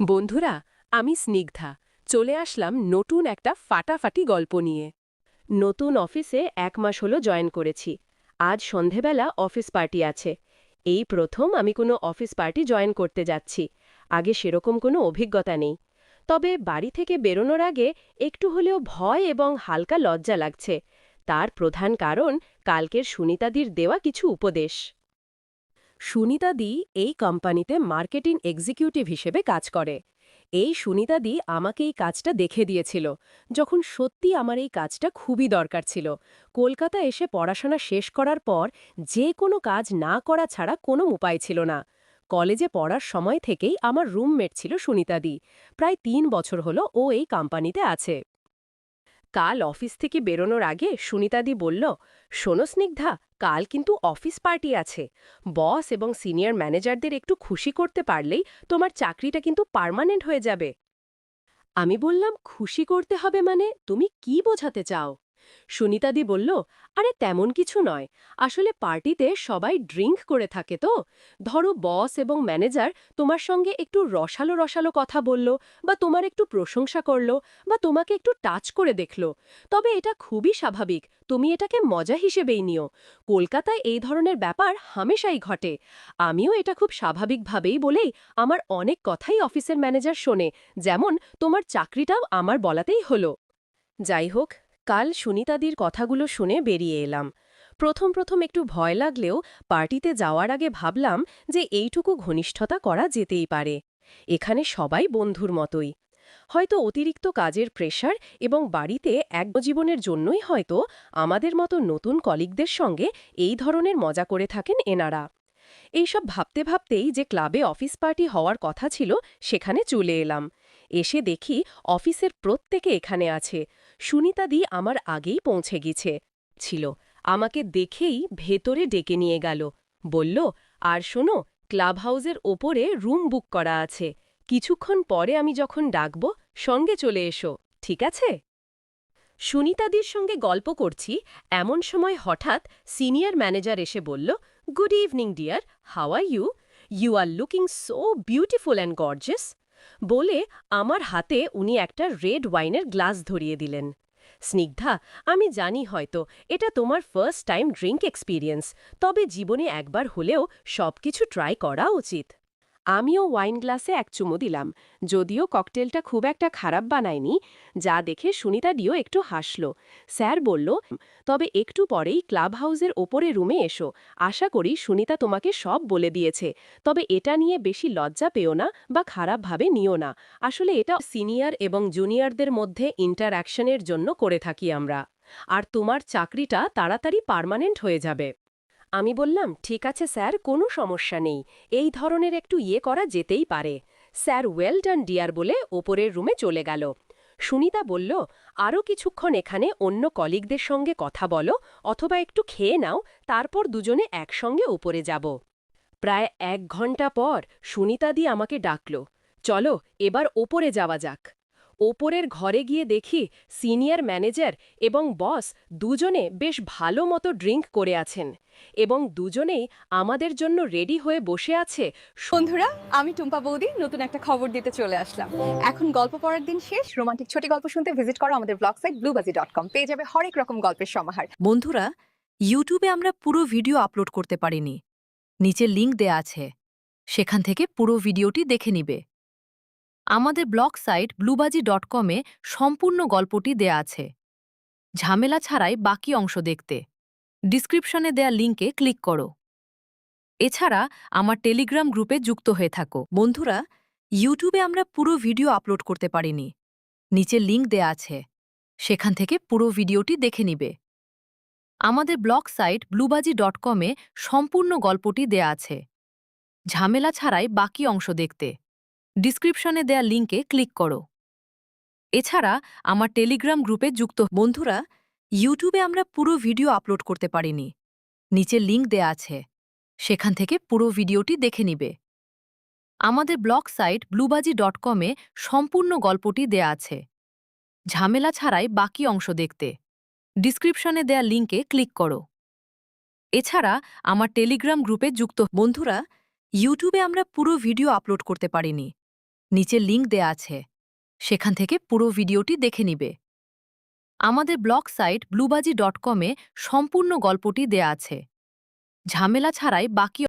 বন্ধুরা, আমি স্নিগ্ধা। চলে আসলাম নতুন একটা ফাটাফাটি গল্প নিয়ে। নতুন অফিসে এক মাস হলো জয়েন করেছি। আজ সন্ধেবেলা অফিস পার্টি আছে। এই প্রথম আমি কোনো অফিস পার্টি জয়েন করতে যাচ্ছি। আগে সেরকম কোনো অভিজ্ঞতা নেই। তবে বাড়ি থেকে বেরোনোর আগে একটু হলেও ভয় এবং হালকা লজ্জা লাগছে। তার প্রধান কারণ, কালকের সুনিতাদির দেওয়া কিছু উপদেশ। সুনিতাদি এই কোম্পানিতে মার্কেটিং এক্সিকিউটিভ হিসেবে কাজ করে। এই সুনিতাদি আমাকে এই কাজটা দেখে দিয়েছিল, যখন সত্যি আমার এই কাজটা খুবই দরকার ছিল। কলকাতা এসে পড়াশোনা শেষ করার পর যে কোনো কাজ না করা ছাড়া কোনো উপায় ছিল না। কলেজে পড়ার সময় থেকেই আমার রুমমেট ছিল সুনিতাদি প্রায় তিন বছর হলো ও এই কোম্পানিতে আছে। কাল অফিস থেকে বেরোনোর আগে সুনিতাদি বলল, শোনো স্নিগ্ধা, কাল কিন্তু অফিস পার্টি আছে। বস এবং সিনিয়র ম্যানেজারদের একটু খুশি করতে পারলেই তোমার চাকরিটা কিন্তু পার্মানেন্ট হয়ে যাবে। আমি বললাম, খুশি করতে হবে মানে? তুমি কি বোঝাতে চাও? সুনিতাদি বলল, আরে তেমন কিছু নয়। আসলে পার্টিতে সবাই ড্রিঙ্ক করে থাকে তো। ধরো বস এবং ম্যানেজার তোমার সঙ্গে একটু রসালো রসালো কথা বলল বা তোমার একটু প্রশংসা করল বা তোমাকে একটু টাচ করে দেখল। তবে এটা খুবই স্বাভাবিক, তুমি এটাকে মজা হিসেবেই নিও। কলকাতায় এই ধরনের ব্যাপার হামেশাই ঘটে। আমিও এটা খুব স্বাভাবিকভাবেই বলেই আমার অনেক কথাই অফিসের ম্যানেজার শোনে, যেমন তোমার চাকরিটাও আমার বলাতেই হলো। যাই হোক কাল সুনিতাদির কথাগুলো শুনে বেরিয়ে এলাম। প্রথম প্রথম একটু ভয় লাগলেও পার্টিতে যাওয়ার আগে ভাবলাম যে এইটুকু ঘনিষ্ঠতা করা যেতেই পারে। এখানে সবাই বন্ধুর মতোই। হয়তো অতিরিক্ত কাজের প্রেশার এবং বাড়িতে এক জীবনের জন্যই হয়তো আমাদের মতো নতুন কলিগদের সঙ্গে এই ধরনের মজা করে থাকেন এনারা। এইসব ভাবতে ভাবতেই যে ক্লাবে অফিস পার্টি হওয়ার কথা ছিল সেখানে চলে এলাম। এসে দেখি অফিসের প্রত্যেকে এখানে আছে। সুনিতাদি আমার আগেই পৌঁছে গেছে। ছিল। আমাকে দেখেই ভেতরে ডেকে নিয়ে গেল। বলল, আর শোনো ক্লাব হাউসের ওপরে রুম বুক করা আছে। কিছুক্ষণ পরে আমি যখন ডাকব, সঙ্গে চলে এসো, ঠিক আছে? সুনিতাদির সঙ্গে গল্প করছি, এমন সময় হঠাৎ সিনিয়র ম্যানেজার এসে বলল, good evening dear are you? You are looking so beautiful and gorgeous বলে আমার হাতে উনি একটা রেড ওয়াইনের গ্লাস ধরিয়ে দিলেন। স্নিগ্ধা, আমি জানি হয়তো, এটা তোমার ফার্স্ট টাইম ড্রিঙ্ক এক্সপিরিয়েন্স তবে জীবনে একবার হলেও সব কিছু ট্রাই করা উচিত। আমিও ওয়াইন গ্লাসে এক চুমো দিলাম, যদিও ককটেলটা খুব একটা খারাপ বানায়নি, যা দেখে সুনিতাদিও একটু হাসল। স্যার বলল, তবে একটু পরেই ক্লাব হাউসের ওপরে রুমে এসো, আশা করি সুনিতা তোমাকে সব বলে দিয়েছে, তবে এটা নিয়ে বেশি লজ্জা পেও না বা খারাপভাবে নিও না, আসলে এটা সিনিয়র এবং জুনিয়রদের মধ্যে ইন্টারঅ্যাকশনের জন্য করে থাকি আমরা। আর তোমার চাকরিটা তাড়াতাড়ি পার্মানেন্ট হয়ে যাবে। আমি বললাম, ঠিক আছে স্যার, কোনো সমস্যা নেই। এই ধরনের একটু ইয়ে করা যেতেই পারে। স্যার ওয়েল ডান ডিয়ার বলে ওপরের রুমে চলে গেল। সুনিতা বলল আরও কিছুক্ষণ এখানে অন্য কলিগদের সঙ্গে কথা বলো, অথবা একটু খেয়ে নাও, তারপর দুজনে একসঙ্গে উপরে যাব। প্রায় এক ঘণ্টা পর সুনিতাদি আমাকে ডাকল, চলো, এবার ওপরে যাওয়া যাক। ওপরের ঘরে গিয়ে দেখি সিনিয়র ম্যানেজার এবং বস দুজনে বেশ ভালো মতো ড্রিঙ্ক করে আছেন এবং দুজনেই আমাদের জন্য রেডি হয়ে বসে আছে। বন্ধুরা আমি টুম্পা বৌদি নতুন একটা খবর দিতে চলে আসলাম। এখন গল্প পড়ার দিন শেষ। রোমান্টিক ছোট গল্প শুনতে ভিজিট করো আমাদের ব্লগ সাইট ব্লুবাজি ডট কম পেয়ে যাবে হরেক রকম গল্পের সমাহার। বন্ধুরা ইউটিউবে আমরা পুরো ভিডিও আপলোড করতে পারিনি। নিচে লিংক দেয়া আছে। সেখান থেকে পুরো ভিডিওটি দেখে নিবে। আমাদের ব্লগ সাইট ব্লুবাজি ডট কমে সম্পূর্ণ গল্পটি দেয়া আছে। ঝামেলা ছাড়াই বাকি অংশ দেখতে। ডিসক্রিপশনে দেয়া লিংকে ক্লিক করো। এছাড়া আমার টেলিগ্রাম গ্রুপে যুক্ত হয়ে থাকো। বন্ধুরা, ইউটিউবে আমরা পুরো ভিডিও আপলোড করতে পারিনি। নিচে লিঙ্ক দেয়া আছে। সেখান থেকে পুরো ভিডিওটি দেখে নিবে। আমাদের ব্লগ সাইট ব্লুবাজি ডট কমে সম্পূর্ণ গল্পটি দেয়া আছে। ঝামেলা ছাড়াই বাকি অংশ দেখতে। ডিসক্রিপশনে দেয়া লিংকে ক্লিক করো। এছাড়া আমার টেলিগ্রাম গ্রুপে যুক্ত বন্ধুরা ইউটিউবে আমরা পুরো ভিডিও আপলোড করতে পারিনি। নিচে লিঙ্ক দেয়া আছে। সেখান থেকে পুরো ভিডিওটি দেখে নিবে। আমাদের ব্লগ সাইট ব্লুবাজি ডট কমে সম্পূর্ণ গল্পটি দেয়া আছে। ঝামেলা ছাড়াই বাকি অংশ দেখতে। ডিসক্রিপশনে দেয়া লিংকে ক্লিক করো। এছাড়া আমার টেলিগ্রাম গ্রুপে যুক্ত বন্ধুরা ইউটিউবে আমরা পুরো ভিডিও আপলোড করতে পারিনি। নিচে লিংক দেয়া আছে। সেখান থেকে পুরো ভিডিওটি দেখে নিবে। আমাদের ব্লগ সাইট ব্লুবাজি ডট কমে সম্পূর্ণ গল্পটি দেয়া আছে। ঝামেলা ছাড়াই বাকি